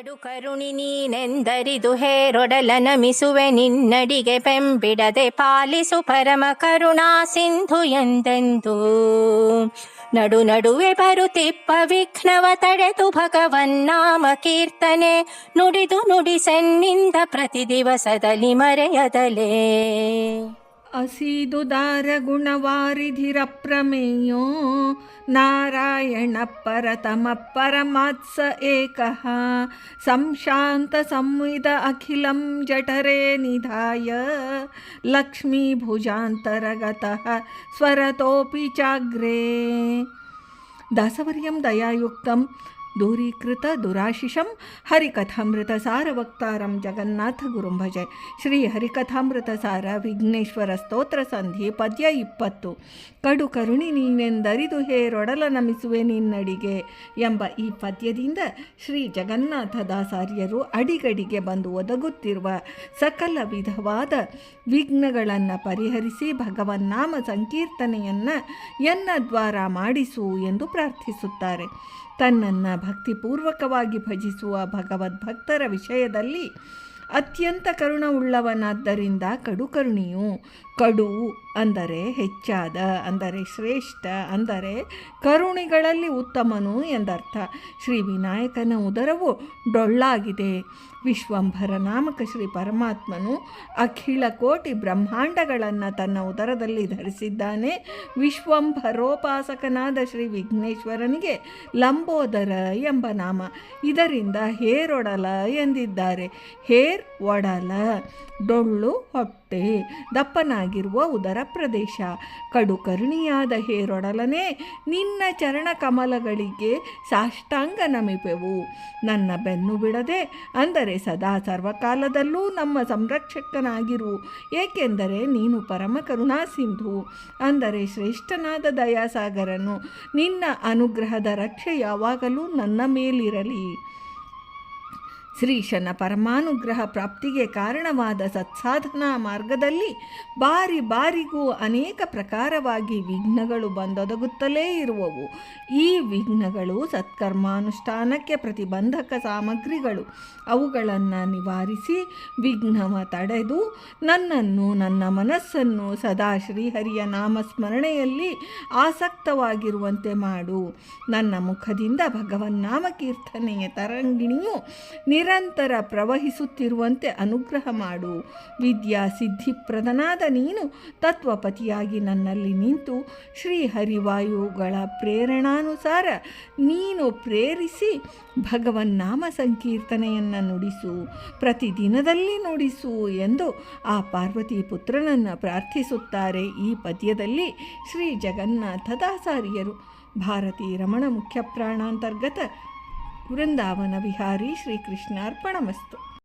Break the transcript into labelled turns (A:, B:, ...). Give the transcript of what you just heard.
A: ಕಡು ಕರುಣಿ ನೀನೆಂದರಿದು ಹೇರೊಡಲ ನಮಿಸುವೆ ನಿನ್ನಡಿಗೆ ಬೆಂಬಿಡದೆ ಪಾಲಿಸು ಪರಮ ಕರುಣಾ ಸಿಂಧು ಎಂದೆಂದು. ನಡು ನಡುವೆ ಬರುತ್ತಿಪ್ಪ ವಿಘ್ನವ ತಡೆದು ಭಗವನ್ನಾಮ ಕೀರ್ತನೆ, ನುಡಿದು ನುಡಿಸೆನ್ನಿಂದ ಪ್ರತಿ ದಿವಸದಲ್ಲಿ ಮರೆಯದಲೇ.
B: असीदुदारगुणवारिधिरप्रमेयो नारायणः परतमः परमात्स एकः संशान्तसंविद अखिलं जठरे निधाय लक्ष्मीभुजान्तरगतः स्वरतोऽपि चाग्रे दासवर्यं दयायुक्तं ದೂರೀಕೃತ ದುರಾಶಿಷಂ ಹರಿಕಥಾಮೃತ ಸಾರವಕ್ತಾರಂ ಜಗನ್ನಾಥ ಗುರುಂ ಭಜೆ. ಶ್ರೀ ಹರಿಕಥಾಮೃತ ಸಾರ ವಿಘ್ನೇಶ್ವರ ಸ್ತೋತ್ರ ಸಂಧಿ ಪದ್ಯ ಇಪ್ಪತ್ತು. ಕಡು ಕರುಣಿ ನೀನೆಂದರಿದು ಹೇರೊಡಲ ನಮಿಸುವೆ ನಿನ್ನಡಿಗೆ ಎಂಬ ಈ ಪದ್ಯದಿಂದ ಶ್ರೀ ಜಗನ್ನಾಥ ದಾಸಾರ್ಯರು ಅಡಿಗಡಿಗೆ ಬಂದು ಒದಗುತ್ತಿರುವ ಸಕಲ ವಿಧವಾದ ವಿಘ್ನಗಳನ್ನು ಪರಿಹರಿಸಿ ಭಗವನ್ನಾಮ ಸಂಕೀರ್ತನೆಯನ್ನು ಎನ್ನ ದ್ವಾರ ಮಾಡಿಸು ಎಂದು ಪ್ರಾರ್ಥಿಸುತ್ತಾರೆ. ತನ್ನನ್ನು ಭಕ್ತಿಪೂರ್ವಕವಾಗಿ ಭಜಿಸುವ ಭಗವದ್ಭಕ್ತರ ವಿಷಯದಲ್ಲಿ ಅತ್ಯಂತ ಕರುಣವುಳ್ಳವನಾದ್ದರಿಂದ ಕಡು ಕರುಣಿಯು. ಕಡು ಅಂದರೆ ಹೆಚ್ಚಾದ, ಅಂದರೆ ಶ್ರೇಷ್ಠ, ಅಂದರೆ ಕರುಣಿಗಳಲ್ಲಿ ಉತ್ತಮನು ಎಂದರ್ಥ. ಶ್ರೀ ವಿನಾಯಕನ ಉದರವು ಡೊಳ್ಳಾಗಿದೆ. ವಿಶ್ವಂಭರ ನಾಮಕ ಶ್ರೀ ಪರಮಾತ್ಮನು ಅಖಿಲ ಕೋಟಿ ಬ್ರಹ್ಮಾಂಡಗಳನ್ನು ತನ್ನ ಉದರದಲ್ಲಿ ಧರಿಸಿದ್ದಾನೆ. ವಿಶ್ವಂಭರೋಪಾಸಕನಾದ ಶ್ರೀ ವಿಘ್ನೇಶ್ವರನಿಗೆ ಲಂಬೋದರ ಎಂಬ ನಾಮ. ಇದರಿಂದ ಹೇರೊಡಲ ಎಂದಿದ್ದಾರೆ. ಹೇರ್ ಒಡಲ, ಡೊಳ್ಳು ಹೊಟ್ಟೆ, ದಪ್ಪನಾಗಿರುವ ಉದರ ಪ್ರದೇಶ. ಕಡು ಹೇರೊಡಲನೇ ಹೇರೊಡಲನೆ ನಿನ್ನ ಚರಣ ಕಮಲಗಳಿಗೆ ಸಾಷ್ಟಾಂಗ ನಮಿಪೆವು. ನನ್ನ ಬೆನ್ನು ಬಿಡದೆ, ಅಂದರೆ ಸದಾ ಸರ್ವಕಾಲದಲ್ಲೂ ನಮ್ಮ ಸಂರಕ್ಷಕನಾಗಿರು. ಏಕೆಂದರೆ ನೀನು ಪರಮ ಕರುಣಾ ಸಿಂಧು. ಅಂದರೆ ಶ್ರೇಷ್ಠನಾದ ದಯಾಸಾಗರನು. ನಿನ್ನ ಅನುಗ್ರಹದ ರಕ್ಷೆ ಯಾವಾಗಲೂ ನನ್ನ ಮೇಲಿರಲಿ. ಶ್ರೀಶನ ಪರಮಾನುಗ್ರಹ ಪ್ರಾಪ್ತಿಗೆ ಕಾರಣವಾದ ಸತ್ಸಾಧನಾ ಮಾರ್ಗದಲ್ಲಿ ಬಾರಿ ಬಾರಿಗೂ ಅನೇಕ ಪ್ರಕಾರವಾಗಿ ವಿಘ್ನಗಳು ಬಂದೊದಗುತ್ತಲೇ ಇರುವವು. ಈ ವಿಘ್ನಗಳು ಸತ್ಕರ್ಮಾನುಷ್ಠಾನಕ್ಕೆ ಪ್ರತಿಬಂಧಕ ಸಾಮಗ್ರಿಗಳು. ಅವುಗಳನ್ನು ನಿವಾರಿಸಿ ವಿಘ್ನವ ತಡೆದು ನನ್ನನ್ನು ನನ್ನ ಮನಸ್ಸನ್ನು ಸದಾ ಶ್ರೀಹರಿಯ ನಾಮಸ್ಮರಣೆಯಲ್ಲಿ ಆಸಕ್ತವಾಗಿರುವಂತೆ ಮಾಡು. ನನ್ನ ಮುಖದಿಂದ ಭಗವನ್ನಾಮ ಕೀರ್ತನೆಯ ತರಂಗಿಣಿಯು ನಿರಂತರ ಪ್ರವಹಿಸುತ್ತಿರುವಂತೆ ಅನುಗ್ರಹ ಮಾಡು. ವಿದ್ಯಾ ಸಿದ್ಧಿಪ್ರದನಾದ ನೀನು ತತ್ವಪತಿಯಾಗಿ ನನ್ನಲ್ಲಿ ನಿಂತು ಶ್ರೀ ಹರಿವಾಯುಗಳ ಪ್ರೇರಣಾನುಸಾರ ನೀನು ಪ್ರೇರಿಸಿ ಭಗವನ್ನಾಮ ಸಂಕೀರ್ತನೆಯನ್ನು ನುಡಿಸು, ಪ್ರತಿದಿನದಲ್ಲಿ ನುಡಿಸು ಎಂದು ಆ ಪಾರ್ವತಿ ಪುತ್ರನನ್ನು ಪ್ರಾರ್ಥಿಸುತ್ತಾರೆ. ಈ ಪದ್ಯದಲ್ಲಿ ಶ್ರೀ ಜಗನ್ನಾಥ ದಾಸಾರ್ಯರು, ಭಾರತೀ ರಮಣ ಮುಖ್ಯ ಪ್ರಾಣಾಂತರ್ಗತ ವೃಂದಾವನ ವಿಹಾರಿ ಶ್ರೀಕೃಷ್ಣಾರ್ಪಣಮಸ್ತು.